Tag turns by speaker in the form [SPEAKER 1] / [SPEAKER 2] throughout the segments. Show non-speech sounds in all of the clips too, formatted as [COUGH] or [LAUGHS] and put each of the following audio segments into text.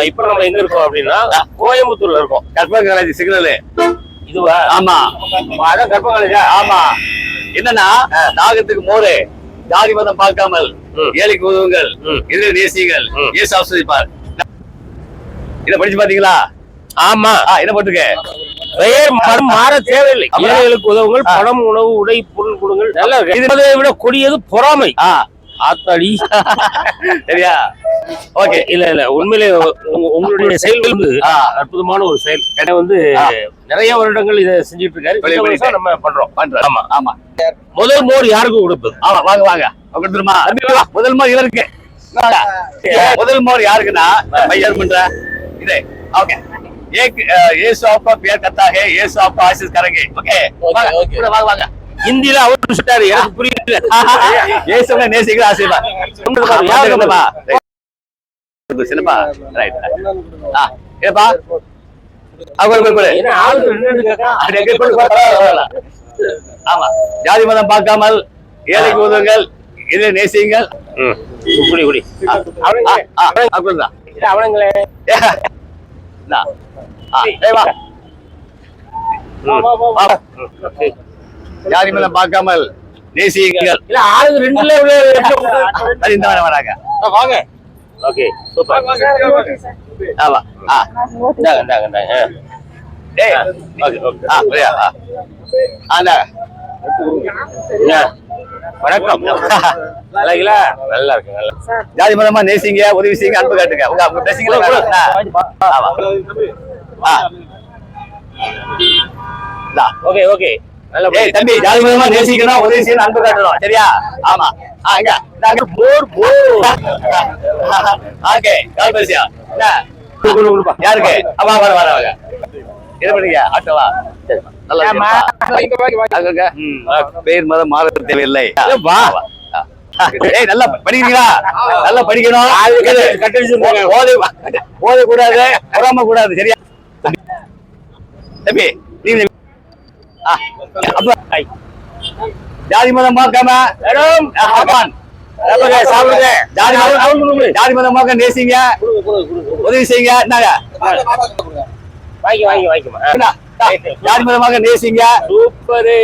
[SPEAKER 1] ஆமா இப்ப நம்ம எங்க இருக்கோம் அப்படின்னா கோயம்புத்தூர்ல இருக்கோம்.
[SPEAKER 2] கற்பக காலேஜ் சிக்னல்
[SPEAKER 1] இதுவா?
[SPEAKER 2] ஆமா.
[SPEAKER 1] அதான் கற்ப காலேஜா?
[SPEAKER 2] ஆமா. என்னன்னா நாகத்துக்கு மோரு ஜாதி மதம் பார்க்காமல். ஏழைக்கு உதவுங்கள். எதிர நேசிகள்
[SPEAKER 1] ம்.
[SPEAKER 2] இயேசு ஆசிரிப்பார் இத படிச்சு பாத்தீங்களா?
[SPEAKER 1] ஆமா.
[SPEAKER 2] என்ன போட்டுருக்க?
[SPEAKER 1] பெயர் மனம் மாற தேவையில்லை? ஏழைகளுக்கு உதவுங்கள். பணம் உணவு உடை பொருள் கொடுங்கள். நல்லா. இதை விட கொடியது பொறாமை.
[SPEAKER 2] ஆ.
[SPEAKER 1] ஆத்தாடி.
[SPEAKER 2] சரியா? ஓகே
[SPEAKER 1] இல்ல இல்ல உண்மையிலே உங்களுடைய செயல் வந்து அற்புதமான ஒரு செயல். கடை வந்து நிறைய வருடங்கள் இதை செஞ்சுட்டு இருக்காரு. நம்ம பண்றோம்.
[SPEAKER 2] பண்றோம்.
[SPEAKER 1] ஆமா.
[SPEAKER 2] ஆமா.
[SPEAKER 1] முதல் மோர் யாருக்கு கொடுப்பது?
[SPEAKER 2] ஆமா வாங்க வாங்க. கொடுத்துருமா? முதல் மோர் இவருக்கு. முதல் மோர் யாருக்குன்னா? பையர் பண்ற? இதே. ஓகே. ஏக் ஏசு அப்பா பேர் கத்தாகே. ஏசு அப்பா
[SPEAKER 1] ஆசிஸ் கரங்கே.
[SPEAKER 2] ஓகே. வாங்க வாங்க.
[SPEAKER 1] ஹிந்தியில அவர் சொல்லிட்டாரு எனக்கு புரியல. [LAUGHS]
[SPEAKER 2] இயேசுவை நேசிக்கிற இல்லப்பா சின்னப்பா. ரைட் ஆ ஏப்பா. ஆமா. ஜாதி மதம் பார்க்காமல் ஏழைக்கு உதவுங்கள் இதை நேசியுங்கள்.
[SPEAKER 1] குடி குடி.
[SPEAKER 2] அப்படிதான்.
[SPEAKER 1] அவனுங்களே.
[SPEAKER 2] ஆ, வா. ஜாதி மதம் பார்க்காமல் அது இந்த வராங்க.
[SPEAKER 1] வாங்க. Okay super.
[SPEAKER 2] ஆமா ஆ
[SPEAKER 1] இந்தாங்க இந்தாங்க இந்தாங்க
[SPEAKER 2] டேய்
[SPEAKER 1] ஓகே ஓகே.
[SPEAKER 2] ஆ புரியா ஆ?
[SPEAKER 1] வணக்கம். நல்லா? நல்லா இருக்கு நல்லா
[SPEAKER 2] ஜாதி மதமா நேசிங்க உதவி செய்யுங்க அன்பு காட்டுங்க. உங்க. இந்தா.
[SPEAKER 1] Okay okay.
[SPEAKER 2] தம்பி ஜாதி மதமா நேசிக்கணும் உதவி செய்யணும் அன்பு காட்டணும் சரியா? ஆமா. ஆ இங்க. இந்தாங்க.
[SPEAKER 1] போர் போர்.
[SPEAKER 2] ஓகே கால் பேசியா? என்ன யாருக்கு? அவா வர வர வர என்ன பண்ணீங்க? ஆட்டோவா நல்லா? அங்க, அங்க. பேர் மதம் மாற தேவையில்லை.
[SPEAKER 1] வா.
[SPEAKER 2] நல்லா படிக்கிறீங்களா? நல்லா படிக்கணும். ஓதை ஓதை கூடாது பொறாம கூடாது சரியா? தம்பி நீங்க. ஜாதி மதம் பார்க்காம சாப்பிடுங்க ஜாதி மதம் ஜாதி மதம் பார்க்க நேசிங்க. உதவி செய்யுங்க. என்னங்க
[SPEAKER 1] வாங்கி வாங்கி வாங்கிக்கமா
[SPEAKER 2] என்ன? ஜாதி மதமாக நேசிங்க.
[SPEAKER 1] சூப்பரு.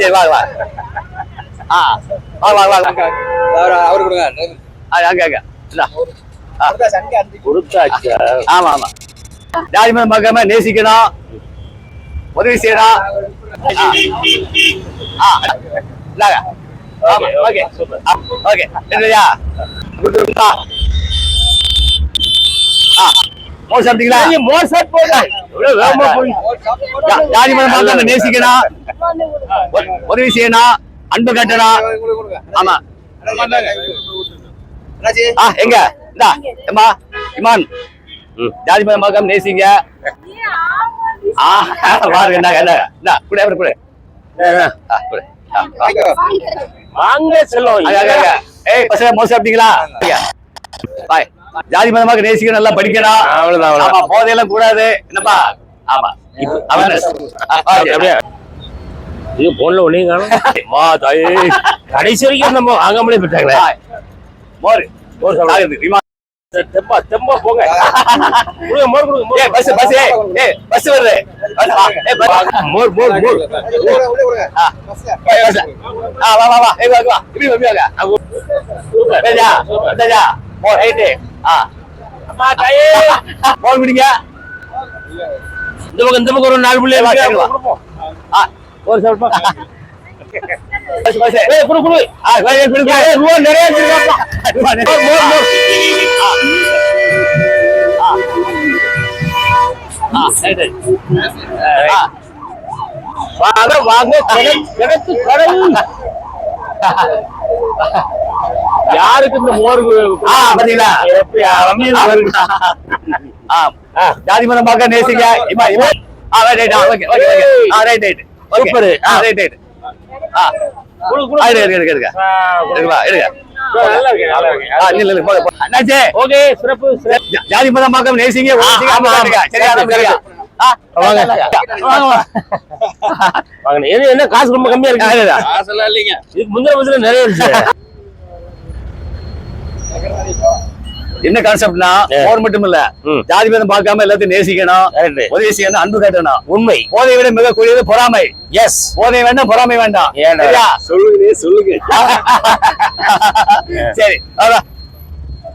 [SPEAKER 2] சரி வாங்க வாங்க ஆ வாங்க வாங்க வாங்க
[SPEAKER 3] அவரு கொடுங்க.
[SPEAKER 2] அங்க அங்க. ஆமா ஆமா. ஜாதி மதம் பார்க்காம நேசிக்கணும் உதவி செய்யணும் ஓகே ஓகே சாப்பிட்டீங்களா
[SPEAKER 1] மோர்
[SPEAKER 2] ஜாதி மதம் பார்க்காம நேசிக்கணும் உதவி செய்யணும் அன்பு கட்டணும் ஆமா ஆ எங்க இந்தா இமான். ஜாதி மதம் பார்க்காம நேசிங்க.
[SPEAKER 1] வாங்க.
[SPEAKER 2] ஜாதி மதமாக நேசிக்கணும் நல்லா படிக்கணும்.
[SPEAKER 1] அவ்வளவுதான்,
[SPEAKER 2] போதையெல்லாம் கூடாது. என்னப்பா? ஆமா.
[SPEAKER 1] இது போன்ல ஒண்ணே காணும். கடைசி வரைக்கும் நம்ம வாங்காமலே போயிட்டாங்களே.
[SPEAKER 2] ஆ, மோர்.
[SPEAKER 1] மோர் சாப்பிடு. தெம்பா தெம்பா போங்க. கொடுங்க மோர் கொடுங்க
[SPEAKER 2] ஏய் பஸ் பஸ் ஏய் ஏய் பஸ் வருது. ஏய்
[SPEAKER 1] மோர் மோர் மோர்.
[SPEAKER 2] ஆ ஏய், வா வா வா ஏய் வா வா இப்படி வா, இப்படி வாங்க
[SPEAKER 1] சூப்பர்.
[SPEAKER 2] பேஜா பேஜா மோர் ரைட் ஆ.
[SPEAKER 1] அம்மா தாயே.
[SPEAKER 2] மோர் குடிங்க.
[SPEAKER 1] இந்த பக்கம் இந்த பக்கம் ஒரு நாலு பிள்ளை
[SPEAKER 2] வா,
[SPEAKER 1] இருக்கு.
[SPEAKER 2] சரி, வா.
[SPEAKER 1] கொடுப்போம்.
[SPEAKER 2] ஆ
[SPEAKER 1] ஒரு சாப்பிடுப்பா வாங்க வாங்க கிடக்கு கடல் யாருக்கு இந்த மோர்
[SPEAKER 2] பாத்தீங்களா ஜாதி மதம் பார்க்க நேசிங்க இமா இமா ஆ right right okay okay okay ஆ ரைட் ரைட்
[SPEAKER 1] சூப்பர்
[SPEAKER 2] ஆ ரைட் ரைட் ஜாதி மதம் பார்க்க நேசிங்க
[SPEAKER 1] என்ன என்ன காசு ரொம்ப கம்மியா
[SPEAKER 2] ஆ,
[SPEAKER 1] இருக்கு
[SPEAKER 2] இல்ல.
[SPEAKER 3] காசெல்லாம் இல்லைங்க.
[SPEAKER 1] இதுக்கு முந்தின நிறைய இருந்துச்சு. [LAUGHS]
[SPEAKER 2] என்ன கான்செப்ட்னா. போர் மட்டும் இல்ல. ஜாதி பேதம் பார்க்காம எல்லாத்தையும் நேசிக்கணும். உதவி செய்யணும் அன்பு காட்டணும்
[SPEAKER 1] உண்மை
[SPEAKER 2] போதை விட மிக கூடியது பொறாமை
[SPEAKER 1] எஸ்
[SPEAKER 2] போதை வேண்டாம் பொறாமை வேண்டாம்?
[SPEAKER 1] சொல்லுங்க சொல்லுங்க
[SPEAKER 2] சரி அதான்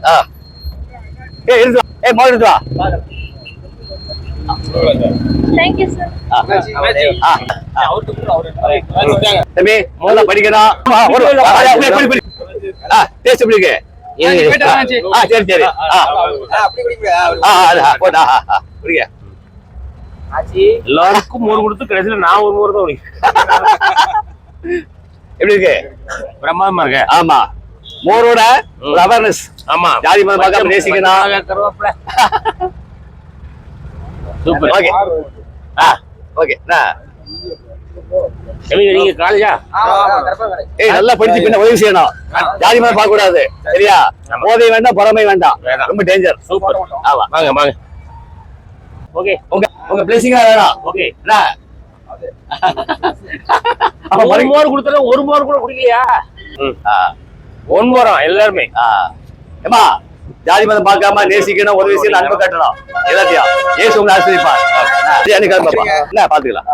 [SPEAKER 2] வா ஏய் மோதிரம் எடுத்து வா. தம்பி முதல்ல படிக்கணும் சரி சரி.
[SPEAKER 1] எல்லாருக்கும் மோர் கொடுத்து கடைசியில நான் ஒரு மோர் தான்.
[SPEAKER 2] எப்படி இருக்கு
[SPEAKER 1] பிரமாதமா இருக்க
[SPEAKER 2] ஆமா மோரோட ஒரு அவேர்னஸ்
[SPEAKER 1] ஆமா
[SPEAKER 2] ஜாதி மதம் பார்க்காம நேசிக்கணும்.
[SPEAKER 1] சூப்பர்
[SPEAKER 2] ஓகே ஆ ஓகே
[SPEAKER 1] நீங்க காலேஜா
[SPEAKER 2] ஏய் நல்லா படிச்சு பின்ன உதவி செய்யணும். ஜாதி மதம் பார்க்க கூடாது சரியா. போதை வேண்டாம் பொறாமை வேண்டாம். ரொம்ப டேஞ்சர்
[SPEAKER 1] சூப்பர்
[SPEAKER 2] ஆமா.
[SPEAKER 1] வாங்க வாங்க. ஓகே
[SPEAKER 2] உங்க உங்க பிளேசிங்கா வேணும்.
[SPEAKER 1] ஓகே.
[SPEAKER 2] என்ன? [LAUGHS] அப்ப
[SPEAKER 1] ஒரு மோர் கொடுத்தா ஒரு மோர் கூட குடிக்கலையா? ஒன் மோரம் எல்லாருமே.
[SPEAKER 2] ஆ. ஏம்மா ஜாதி மதம் பார்க்காம நேசிக்கணும் உதவி செய்யணும் அன்பு காட்டணும். எல்லாத்தையும். ஏசு உங்களை ஆசிரியப்பா என்ன பாத்துக்கலாம்